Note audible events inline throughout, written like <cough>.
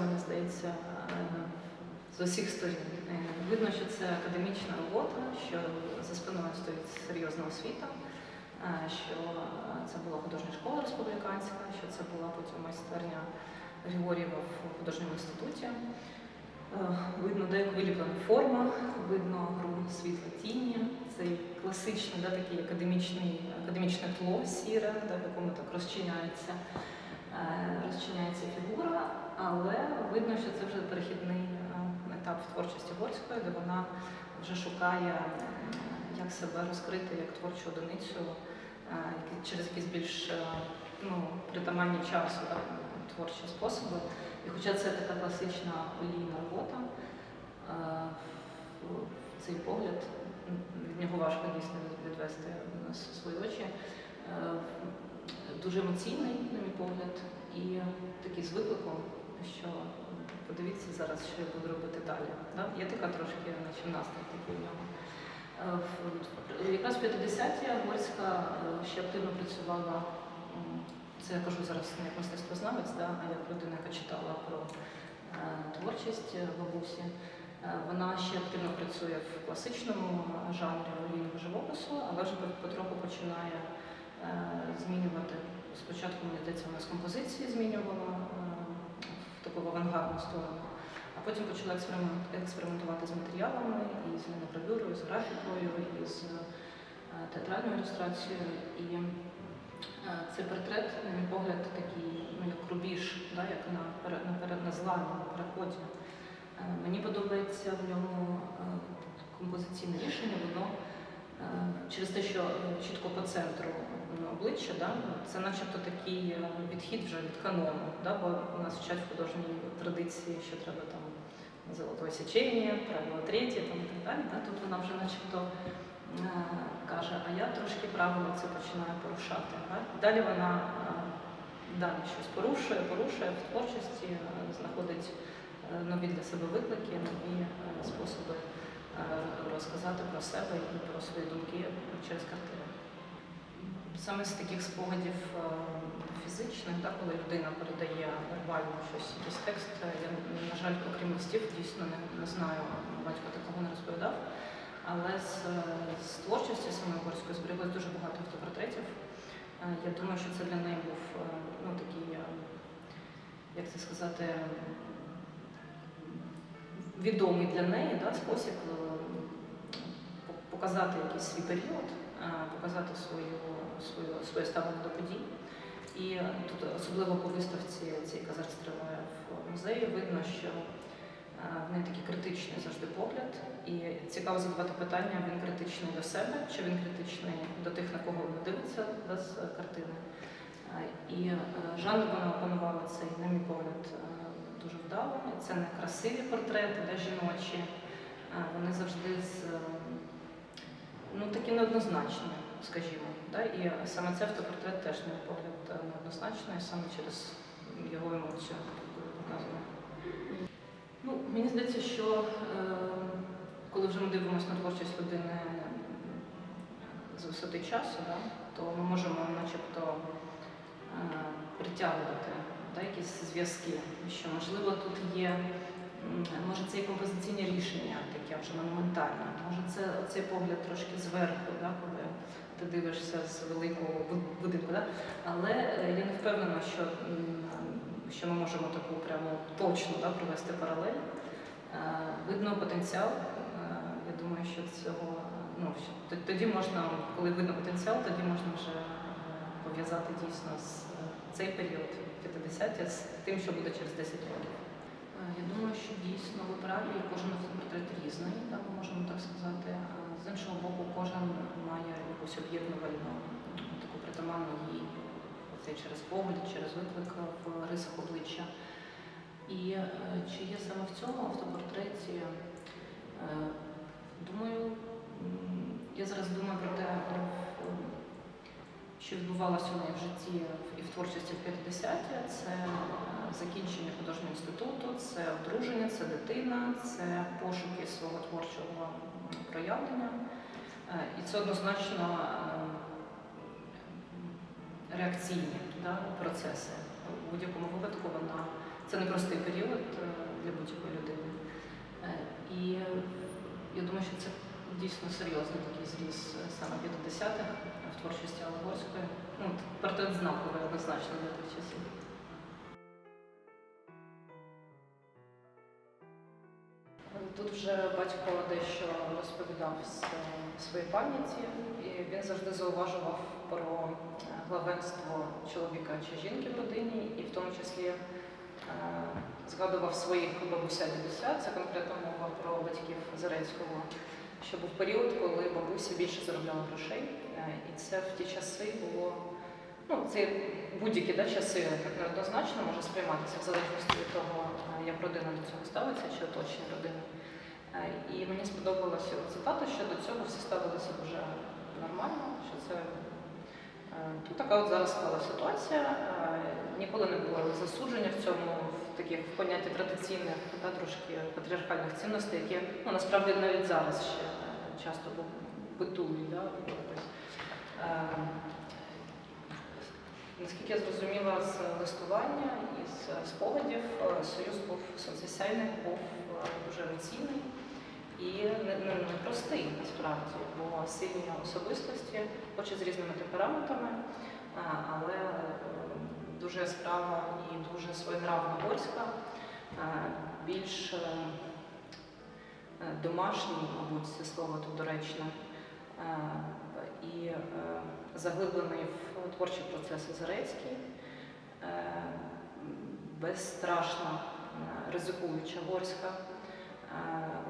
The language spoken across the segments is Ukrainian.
мені здається, е, з усіх сторін. Е, Видно, що це академічна робота, що за спиною стоїть серйозна освіта, е, що це була художня школа республіканська, що це була потім майстерня Григорєва в художньому інституті. Видно, де виліплена форма, видно гру світла тіні, цей класичний, да, такий академічний, академічне тло сіре, да, в якому так розчиняється, розчиняється фігура, але видно, що це вже перехідний е, етап в творчості Горської, де вона вже шукає, як себе розкрити як творчу одиницю е, через якісь більш е, ну, притаманні часу творчі способи. І хоча це така класична олійна робота, е, цей погляд, від нього важко дійсно відвести свої очі, е, дуже емоційний, на мій погляд, і такий з викликом, що подивіться зараз, що я буду робити далі. Да? Є така трошки, наче настрій такий в нього. Е, Якраз в 50-ті Горська е, ще активно працювала, це я кажу зараз не як мистецтвознавець, да, а як людина, яка читала про е, творчість е, бабусі. Е, Вона ще активно працює в класичному жанрі олійного живопису, але вже потроху починає е, змінювати. Спочатку, мені здається, вона з композиції змінювала е, в таку авангардну сторону, а потім почала експериментувати з матеріалами, і з ліногравюрою, з графікою, і з е, театральною ілюстрацією. І е, цей портрет, на мій погляд, такий, ну, як рубіж, да, як на, на, на зламі, на переході. Е, Мені подобається в ньому е, композиційне рішення, воно е, через те, що е, чітко по центру обличчя, да, це начебто такий е, відхід вже від канону, да, бо у нас вчать в художній традиції, що треба там золотое січення, правило третє там, і так далі. Да, тут вона вже начебто е, каже, а я трошки правило це починаю порушати. Да? Далі вона е, далі щось порушує, порушує в творчості, е, знаходить е, нові для себе виклики, нові е, способи е, розказати про себе і про свої думки через картини. Саме з таких спогадів е, фізичних, так, коли людина передає вербально щось, якийсь текст, е, я, на жаль, окрім листів, дійсно не, не знаю, батько такого не розповідав. Але з, е, з творчості саме Горської збереглось дуже багато автопортретів. Я думаю, що це для неї був ну, такий, як це сказати, відомий для неї да, спосіб показати якийсь свій період, показати свою, свою, своє ставлення до подій. І е, тут особливо по виставці, цій, яка зараз триває в музеї, видно, що е, в неї такий критичний завжди погляд. І цікаво задавати питання, він критичний до себе, чи він критичний до тих, на кого вона дивиться да, з картини. Е, І е, жанр вона опанувала цей, на мій погляд, е, дуже вдало. Це не красиві портрети, де жіночі. Е, Вони завжди з е, ну, такі неоднозначні, скажімо. Да? І саме цей автопортрет теж, на погляд, е, неоднозначний, саме через його емоцію, показує. Ну, мені здається, що е, коли вже ми дивимося на творчість людини з висоти часу, да, то ми можемо начебто е, притягувати да, якісь зв'язки, що можливо тут є, може це і композиційне рішення, таке вже монументальне, може це цей погляд трошки зверху, да, коли ти дивишся з великого будинку. Да? Але е, я не впевнена, що, що ми можемо таку прямо точно да, провести паралель. Е, Видно потенціал. Е, Я думаю, що цього ну, що тоді можна, коли видно потенціал, тоді можна вже пов'язати дійсно з цей період 50 з тим, що буде через 10 років. Я думаю, що дійсно ви праві, кожен автопортрет різний, так ми можемо так сказати. З іншого боку, кожен має якусь об'єднувальну таку притаманну їй це через погляд, через виклик в рисах обличчя. І е, чи є саме в цьому автопортреті? Е, Думаю, я зараз думаю про те, що відбувалося у неї в житті і в творчості в 50-ті. Це е, закінчення художнього інституту, це одруження, це дитина, це пошуки свого творчого проявлення. Е, І це однозначно е, реакційні да, процеси. У будь-якому випадку вона Це непростий період е, для будь-якої людини. І я думаю, що це дійсно серйозний такий зріз саме 50-х в творчості Алгорської. Ну, портрет знаковий однозначно для тих часів. Тут вже батько дещо розповідав з е, своєї пам'яті, і він завжди зауважував про е, главенство чоловіка чи жінки в родині, і в тому числі е, згадував своїх бабуся дідуся, це конкретно мова про батьків Зарецького, що був період, коли бабуся більше заробляла грошей, і це в ті часи було. Ну, це будь-які да, часи неоднозначно може сприйматися в залежності від того, як родина до цього ставиться, чи оточення родини. Е, І мені сподобалася цитата, що до цього всі ставилися дуже нормально, що це тут така от зараз склала ситуація. Е, Ніколи не було засудження в цьому, в таких в понятті традиційних, та, трошки патріархальних цінностей, які ну, насправді навіть зараз ще часто битують. Да. Наскільки я зрозуміла з листування і з спогадів, союз був сонцесяйний, був дуже емоційний і не- не- непростий насправді, бо сильні особистості, хоч і з різними темпераментами, але е, дуже яскрава і дуже своєнравна горська, більш е, е, домашній, мабуть, це слово тут доречне, і заглиблений в творчі процеси Зарецький, безстрашна, ризикуюча горська,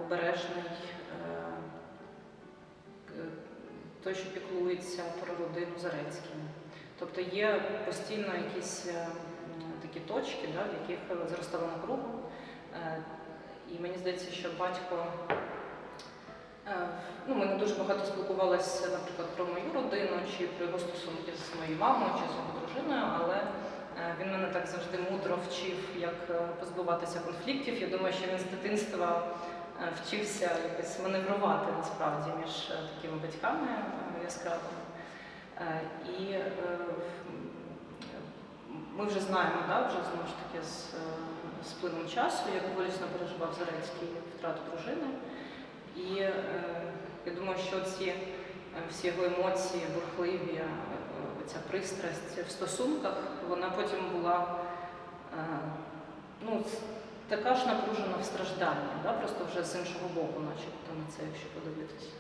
обережний, е, той, що піклується про родину Зарецький. Тобто є постійно якісь е, такі точки, да, в яких зростала напруга. Е, І мені здається, що батько Е, Ну, ми не дуже багато спілкувалися, наприклад, про мою родину чи про його стосунки з моєю мамою чи з його дружиною, але е, він мене так завжди мудро вчив, як е, позбуватися конфліктів. Я думаю, що він з дитинства е, вчився якось маневрувати насправді між е, такими батьками е, яскравими. Е, І е, ми вже знаємо, да, вже знову ж таки з, е, з плином часу, як болісно переживав Зарецький втрату дружини. І е, я думаю, що ці е, всі його емоції, бурхливі, е, ця пристрасть в стосунках, вона потім була е, ну, така ж напружена в стражданні, да? просто вже з іншого боку, начебто на це, якщо подивитися.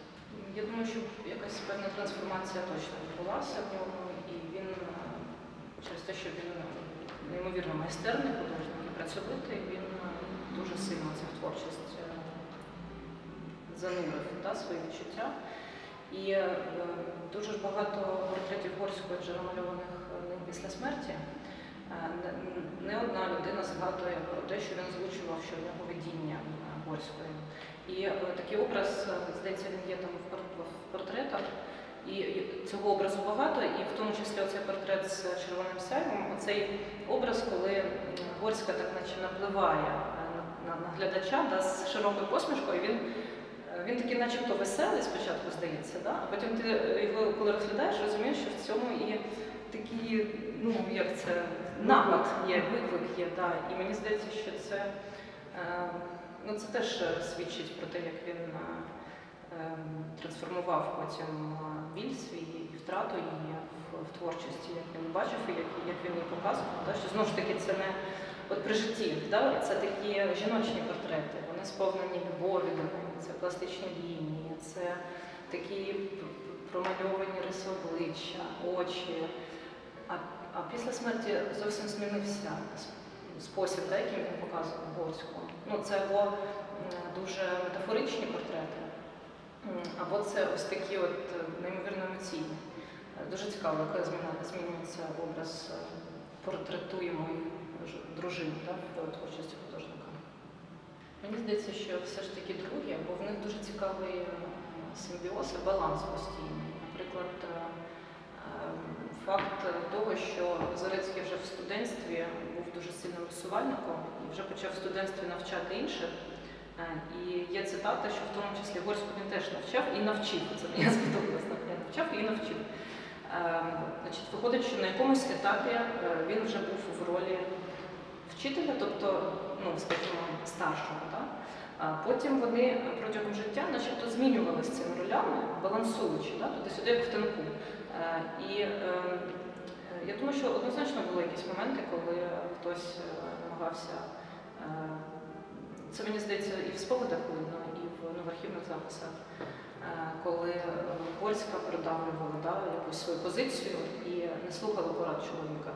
Я думаю, що якась певна трансформація точно відбулася в ньому, і він е, через те, що він неймовірно майстерний художник і працьовитий, він е, дуже сильно в творчість занурив да, свої відчуття. І е, дуже ж багато портретів Горського вже намальованих ним після смерті. Е, не- одна людина згадує про те, що він озвучував, що в нього видіння е, Горської. І е, такий образ, е, здається, він є там в портретах. І цього образу багато, і в тому числі оцей портрет з червоним сяйвом, оцей образ, коли Горська так наче напливає е, на, глядача да, з широкою посмішкою. Він Е, Він такий начебто веселий спочатку здається, да? а потім ти е, його, коли розглядаєш, розумієш, що в цьому і такий, ну як це, напад є, виклик є. Да? І мені здається, що це, е, ну, це теж свідчить про те, як він е, е, трансформував потім біль свій і втрату її в, в творчості, як він бачив і як, як він її показував. Да? Що знову ж таки це не от при житті, да? це такі жіночні портрети, вони сповнені любові до неї, це пластичні лінії, це такі промальовані риси обличчя, очі. А, а після смерті зовсім змінився спосіб, да, яким він показував Горську. Ну, це або дуже метафоричні портрети, або це ось такі от е, неймовірно емоційні. Дуже цікаво, як змінюється образ е, портретуємої дружини да, в творчості художника. Мені здається, що все ж таки другі, бо в них дуже цікавий симбіоз і баланс постійний. Наприклад, е, е, факт того, що Зарецький вже в студентстві був дуже сильним висувальником і вже почав в студентстві навчати інших. Е, І є цитата, що в тому числі Горську він теж навчав і навчив. Це мені сподобалось. так, я навчав і навчив. Е, Значить, виходить, що на якомусь етапі е, він вже був в ролі вчителя, тобто, ну, скажімо, старшого. Да? А потім вони протягом життя начебто змінювалися цими ролями, балансуючи туди-сюди, як в танку. Е, І е, я думаю, що однозначно були якісь моменти, коли хтось е, намагався. е, Це мені здається і в спогадах видно, і в, ну, в архівних записах, коли польська продавлювала да, якусь свою позицію і не слухала порад чоловіка.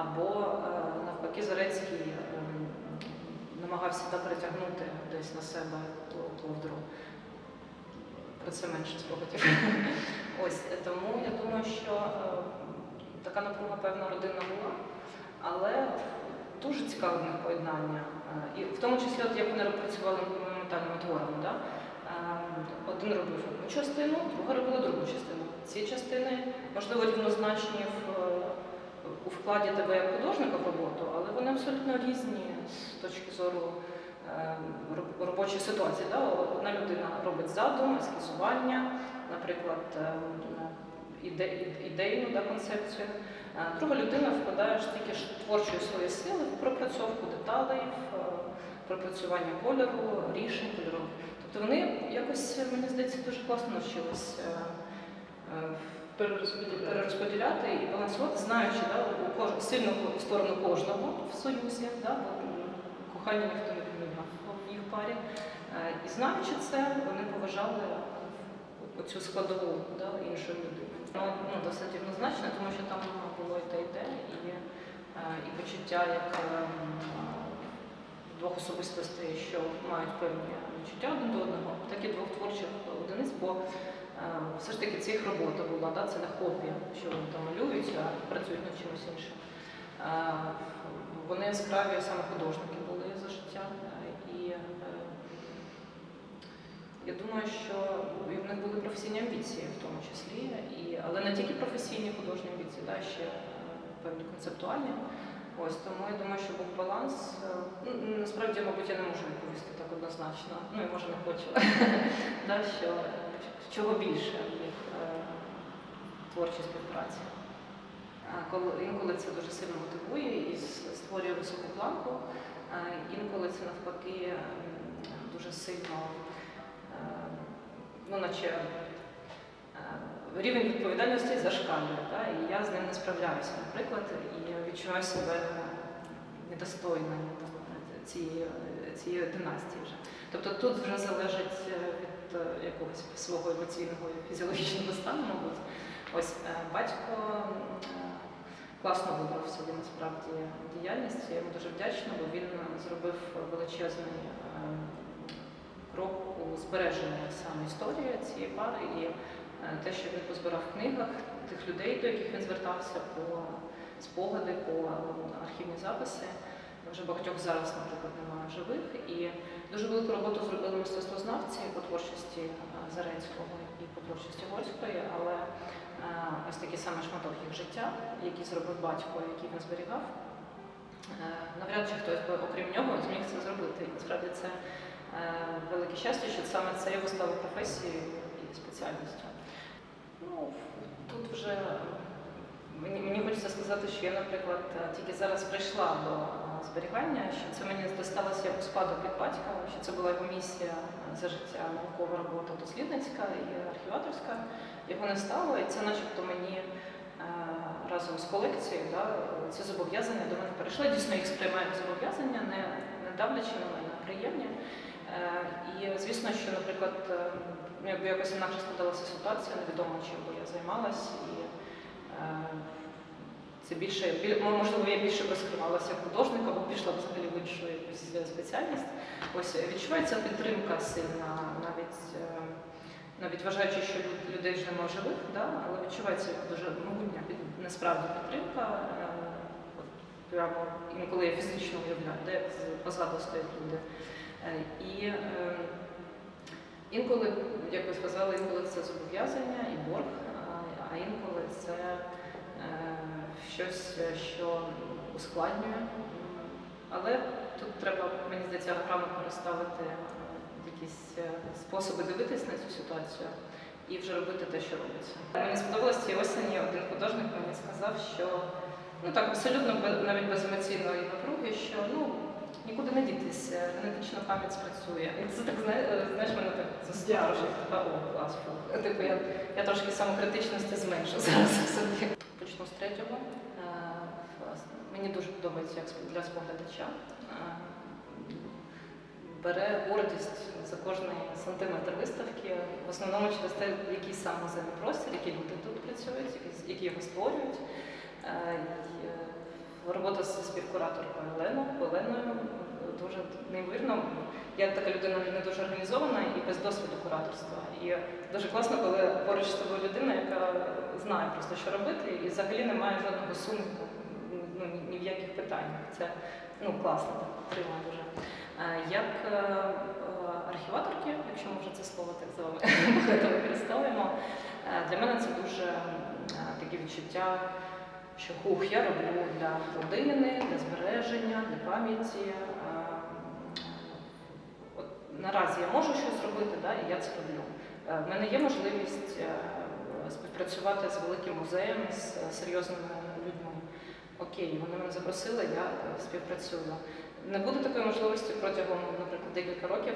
Або е, навпаки Зарецький е, намагався да, перетягнути десь на себе ковдру. Про це менше спогадів. <laughs> Ось тому я думаю, що е, така напруга певна родина була, але дуже цікаве в них поєднання. І в тому числі, от як вони працювали моментальними творами. Да? Е, Один робив одну частину, друга робила другу частину. Ці частини, можливо, рівнозначні в, у вкладі тебе як художника в роботу, але вони абсолютно різні з точки зору е, робочої ситуації. Да? Одна людина робить задум, ескізування, наприклад, е, іде, ідейну да, концепцію. А Друга людина вкладає ж тільки творчої своєї сили в пропрацьовку деталей, в е, пропрацювання кольору, рішень кольорових. Тобто вони якось, мені здається, дуже класно навчились е, е, Перерозподіляти. і балансувати, знаючи да, у кож... сильну сторону кожного в союзі, да, бо кохання ніхто не відміняв в їх парі. Е, І знаючи це, вони поважали оцю складову да, іншої людини. Ну, ну, досить однозначно, тому що там було і те, і те, і, е, і почуття як е, двох особистостей, що мають певні відчуття один до одного, так і двох творчих одиниць, все ж таки це їх робота була, да? це не хобі, що вони там малюють, а працюють над чимось іншим. Е, Вони яскраві саме художники були за життя. е, І е, я думаю, що в них були професійні амбіції в тому числі, і, але не тільки професійні художні амбіції, да, ще певні концептуальні. Ось тому я думаю, що був баланс. Ну, насправді, мабуть, я не можу відповісти так однозначно. Ну і може не хочу. <laughs> що, чого більше в їх е, творчій співпраці. Інколи це дуже сильно мотивує і створює високу планку, інколи це навпаки дуже сильно, е, ну наче е, рівень відповідальності зашкалює, та, і я з ним не справляюся, наприклад, і відчуваю себе недостойною цієї, цієї династії вже. Тобто тут вже залежить від якогось свого емоційного і фізіологічного стану, мабуть. Ось е, батько е, класно вибрав собі насправді діяльність. Я йому дуже вдячна, бо він зробив величезний е, крок у збереженні саме історії цієї пари і е, те, що він позбирав в книгах тих людей, до яких він звертався по спогади, по е, архівні записи. Вже багатьох зараз, наприклад, немає живих. І дуже велику роботу зробили мистецтвознавці по творчості е, Зарецького і по творчості Горської, але е, ось такий саме шматок їх життя, який зробив батько, який він зберігав. Е, Навряд чи хтось би, окрім нього, зміг це зробити. І насправді це велике щастя, що саме це його стало професією і спеціальністю. Ну, тут вже мені, мені хочеться сказати, що я, наприклад, тільки зараз прийшла до зберігання, що це мені досталося у спадок від батька, що це була його місія за життя, наукова робота дослідницька і архіваторська. Його не стало, і це начебто мені е, разом з колекцією, да, ці зобов'язання до мене перейшли. Дійсно їх сприймаю зобов'язання, не, не давлячи на мене, а приємні. Е, І звісно, що, наприклад, е, якби якось інакше складалася ситуація, невідомо чим би я займалась. І це більше, біль- можливо, я більше би скривалася як художник або пішла взагалі в іншу якусь спеціальність. Ось е, відчувається підтримка сильна, навіть, е, навіть вважаючи, що людей вже нема в живих, да? але відчувається дуже могутня насправді підтримка. е, Прямо інколи я фізично уявляю, де позаду стоять люди. Е, І е, інколи, як ви сказали, інколи це зобов'язання і борг, а- інколи це е, щось, е, що ускладнює. Але тут треба, мені здається, грамотно розставити якісь е, способи дивитися на цю ситуацію і вже робити те, що робиться. Мені сподобалось цієї осені один художник мені сказав, що ну так абсолютно навіть без емоційної напруги, що ну. Нікуди не дітися, генетична е, пам'ять спрацює. І це так знаєш, мене так засторожить. Типу, о, клас. Типу, я, я трошки самокритичності зменшу зараз все-таки. 2023 е, Мені дуже подобається як для споглядача. Е, бере гордість за кожний сантиметр виставки, в основному через те, який саме простір, які люди тут працюють, які його створюють. Е, робота з співкураторкою Оленою дуже неймовірно. Я така людина не дуже організована і без досвіду кураторства. І дуже класно, коли поруч з тобою людина, яка знає просто, що робити, і взагалі не має жодного сумніву ну, ні- в яких питаннях. Це ну, класно, підтримує дуже. Е, Як е, е, архіваторки, якщо ми вже це слово так з вами <laughs> використовуємо, для мене це дуже таке відчуття, що хух, я роблю для родини, для збереження, для пам'яті. Наразі я можу щось робити, да, і я це роблю. Е, В мене є можливість е, співпрацювати з великим музеєм, з е, серйозними людьми. Окей, вони мене запросили, я співпрацюю. Не буде такої можливості протягом, наприклад, декілька років.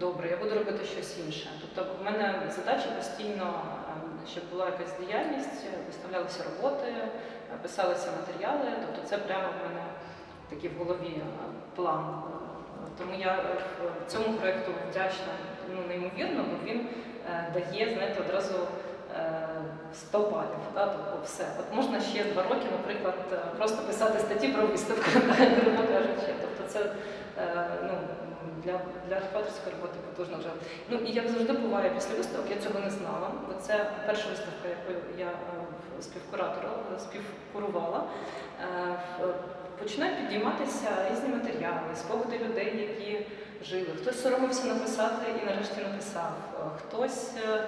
Добре, я буду робити щось інше. Тобто, в мене задача постійно, щоб була якась діяльність, виставлялися роботи, писалися матеріали. Тобто, це прямо в мене такий в голові план. Тому я е, цьому проєкту вдячна ну, неймовірно, бо він е, дає, знаєте, одразу е, 100 балів. Да? Тобто все. От можна ще два роки, наприклад, просто писати статті про виставку, <laughs> грубо кажучи. Тобто це ну, для, для архіваторської роботи потужно вже. Ну і як завжди буває після виставок, я цього не знала, бо це перша виставка, яку я співкуратора співкурувала. Починають підійматися різні матеріали, спогади людей, які жили. Хтось соромився написати і нарешті написав. Хтось е,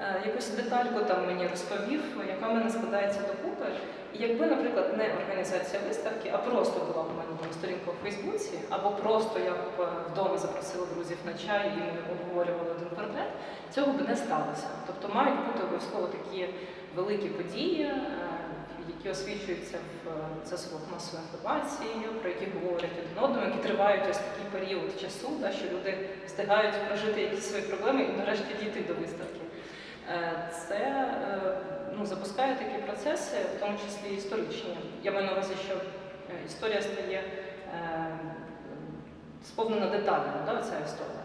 е, якусь детальку там мені розповів, яка в мене складається докупи. І якби, наприклад, не організація виставки, а просто була в мене там сторінка у Фейсбуці, або просто я б е, вдома запросила друзів на чай і ми обговорювали один портрет, цього б не сталося. Тобто мають бути обов'язково такі великі події, які освічуються в е, засобах масової інформації, про які говорять один одному, які тривають ось такий період часу, да, що люди встигають прожити якісь свої проблеми і нарешті дійти до виставки. Е, Це е, ну, запускає такі процеси, в тому числі історичні. Я маю на увазі, що історія стає сповнена деталями, да, ця історія.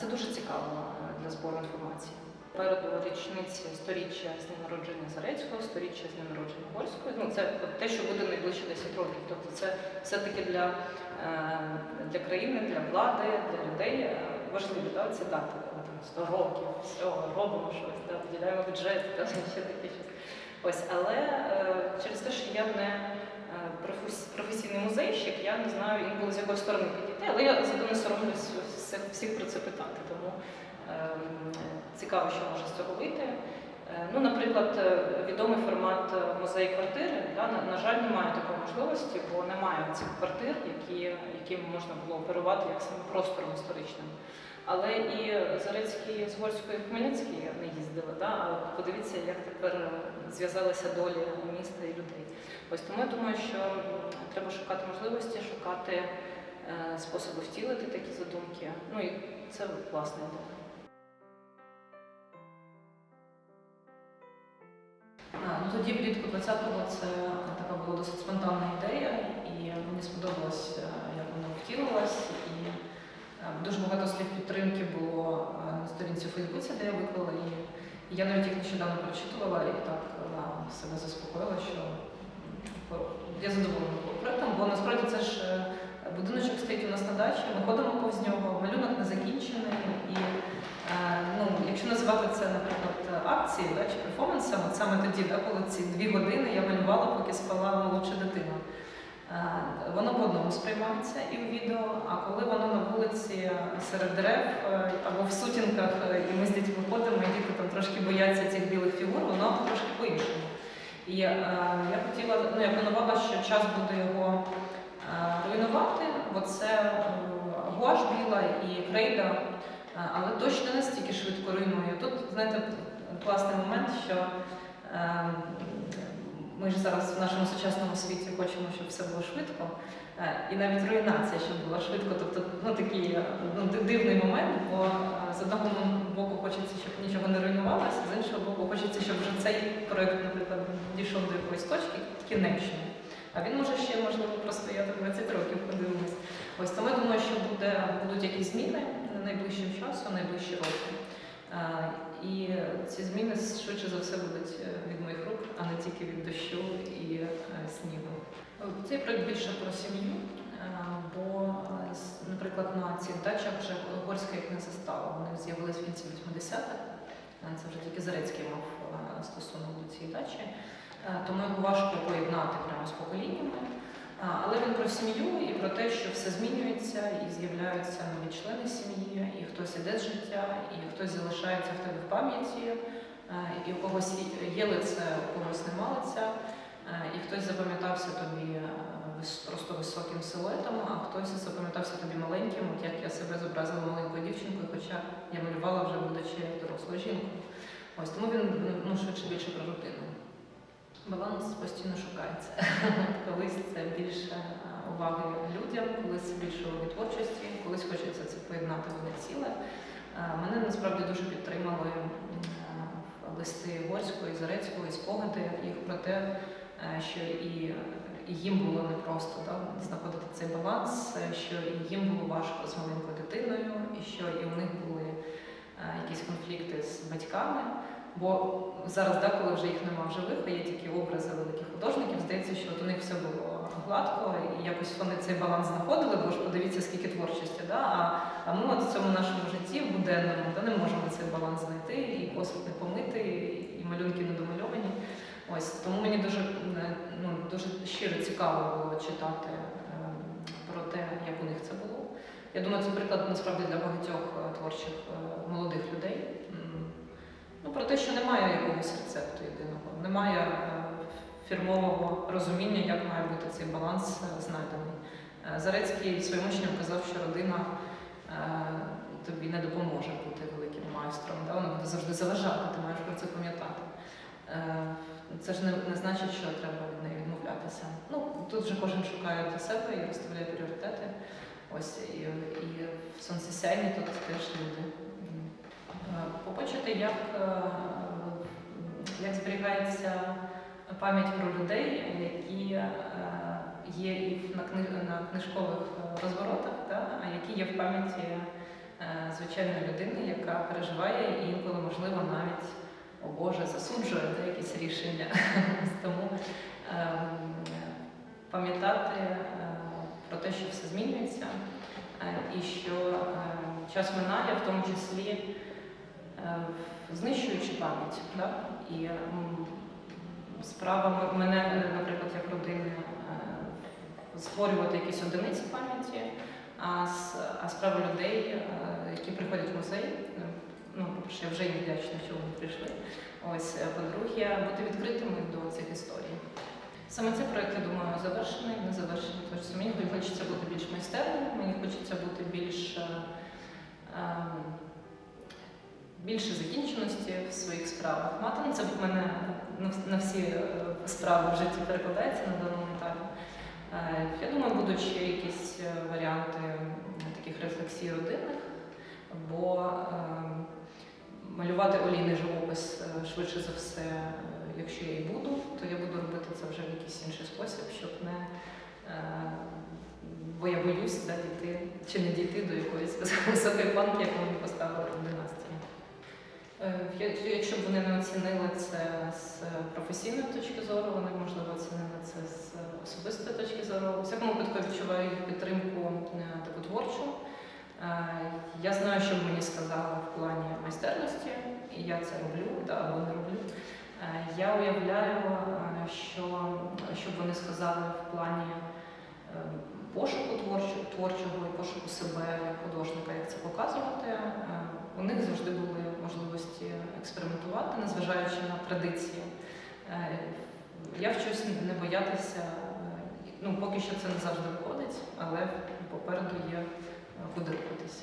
Це дуже цікаво для збору інформації. Попереду річниці сторіччя з дня народження Зарецького, сторіччя з дня народження Гольської. Ну, це те, що буде найближче 10 років. Тобто це все-таки для, е, для країни, для влади, для людей е, важливі да, ці дати. 100 років, все, робимо щось, да, виділяємо бюджет, та, <laughs> ще таке щось. Ось, але е, через те, що я не професійний музейщик, я не знаю інколи з якої сторони підійти, але я не соромлюсь всіх, про це питати. Тому Цікаво, що може з цього вийти. Е, Ну, наприклад, е, відомий формат е, музеї квартири. Да, на, на жаль, немає такої можливості, бо немає цих квартир, які, якими можна було оперувати як самим простором історичним. Але і Зарецький з Горської і Хмельницький не їздили. Да? А подивіться, як тепер зв'язалися долі міста і людей. Ось тому я думаю, що треба шукати можливості, шукати е, способи втілити такі задумки. Ну і це власне ідея. Ну, тоді влітку 20-го це така була досить спонтанна ідея, і мені сподобалось, е, як вона втілилась. І е, дуже багато слів підтримки було е, на сторінці Фейсбуці, де я виклала її. І я навіть їх нещодавно прочитувала і так себе заспокоїла, що я задоволена була проектом, бо насправді це ж е, будиночок стоїть у нас на дачі, ми ходимо повз нього, малюнок не закінчений. І Е, Ну, якщо називати це, наприклад, акцією да, чи перформансом, саме тоді, да, коли ці дві години я малювала, поки спала молодша дитина. Е, Воно по одному сприймається і в відео, а коли воно на вулиці серед дерев е, або в сутінках, е, і ми з дітьми ходимо, і діти там трошки бояться цих білих фігур, воно трошки по-іншому. І е, я хотіла, ну я планувала, що час буде його е, руйнувати, бо це е, гуаш біла і крейда. Е, але точно настільки швидко руйнує. Тут, знаєте, класний момент, що е, ми ж зараз в нашому сучасному світі хочемо, щоб все було швидко, е, і навіть руйнація, щоб була швидко. Тобто, ну такий ну, дивний момент, бо з одного боку хочеться, щоб нічого не руйнувалося, з іншого боку, хочеться, щоб вже цей проект, наприклад, дійшов до якоїсь точки кінечної. А він може ще можливо простояти 20 років, подивимось. Ось тому я думаю, що буде, будуть якісь зміни найближчим часом, найближчі роки. І ці зміни швидше за все будуть е, від моїх рук, а не тільки від дощу і е, снігу. Цей проект більше про сім'ю, бо, е, наприклад, на цих дачах вже горська їх не застала. Вони з'явились в кінці 80-х. Е, Це вже тільки Зарецький мав стосунок до цієї дачі. Тому його важко поєднати прямо з поколіннями. Але він про сім'ю і про те, що все змінюється, і з'являються нові члени сім'ї, і хтось іде з життя, і хтось залишається в тебе в пам'яті, е, і у когось є лице, у когось нема лиця, е, і хтось запам'ятався тобі е, просто високим силуетом, а хтось запам'ятався тобі маленьким, от як я себе зобразила маленькою дівчинкою, хоча я малювала вже будучи дорослою жінкою. Ось тому він ну, швидше більше про рутину. Баланс постійно шукається. <laughs> Колись це більше уваги людям, колись більше уваги творчості, колись хочеться це поєднати в одне ціле. Мене насправді дуже підтримали листи Зарецького, і спогади їх про те, що і, їм було непросто да, знаходити цей баланс, що і їм було важко з маленькою дитиною, і що і у них були якісь конфлікти з батьками. Бо зараз, да, коли вже їх нема в живих, а є тільки образи великих художників, здається, що от у них все було гладко, і якось вони цей баланс знаходили, бо ж подивіться, скільки творчості. Да? А, а ми от в цьому нашому житті в буденному да, не можемо цей баланс знайти, і посуд не помити, і малюнки не домальовані. Ось тому мені дуже е, ну, дуже щиро цікаво було читати е, про те, як у них це було. Я думаю, це приклад насправді для багатьох е, творчих молодих людей. Ну, про те, що немає якогось рецепту єдиного, немає е, фірмового розуміння, як має бути цей баланс е, знайдений. Е, Зарецький своїм учням казав, що родина тобі не допоможе бути великим майстром. Да? Вона буде завжди заважати, ти маєш про це пам'ятати. Це ж не, не значить, що треба від неї відмовлятися. Ну, тут вже кожен шукає для себе і розставляє пріоритети. Ось і, і в сонцесяйні тут теж люди. Побачити, як, е, як зберігається пам'ять про людей, які е, є і на, кни, на книжкових розворотах, да, а які є в пам'яті е, звичайної людини, яка переживає і інколи, можливо, навіть, о Боже, засуджує якісь рішення. <laughs> Тому ем, пам'ятати про те, що все змінюється, і що час минає, в тому числі знищуючи пам'ять. Да? І справа мене, е, наприклад, як родини, е, створювати якісь одиниці пам'яті, а, а справа людей, е, які приходять в музей, е, ну, по-перше, я вже їм вдячна, що вони прийшли. Ось, е, по-друге, бути відкритими до цих історій. Саме цей проект, я думаю, завершений, не завершений. Тож мені хочеться бути більш майстерним, мені хочеться бути більш, е, ем, більше закінченості в своїх справах. Мати це в мене на всі е, справи в житті перекладається на даному етапі. Е, Я думаю, будуть ще якісь е, варіанти таких рефлексій родинних, бо малювати олійний живопис швидше за все, якщо я і буду, то я буду робити це вже в якийсь інший спосіб, щоб не. Бо я боюсь да, дійти чи не дійти до якоїсь <laughs> високої планки, яку мені. Е, я- Якщо б вони не оцінили це з професійної точки зору, вони можливо оцінили це з особистої точки зору. У всякому випадку я відчуваю їх підтримку е, таку творчу. Е, Я знаю, що б мені сказали в плані майстерності, і я це роблю да, або не роблю. Е, Я уявляю, е, що, що б вони сказали в плані е, пошуку творчого, творчого і пошуку себе як художника, як це показувати. Е, У них завжди були можливості експериментувати, незважаючи на традиції. Е, Я вчусь не боятися, е, ну поки що це не завжди виходить, але попереду є е, куди рухатись.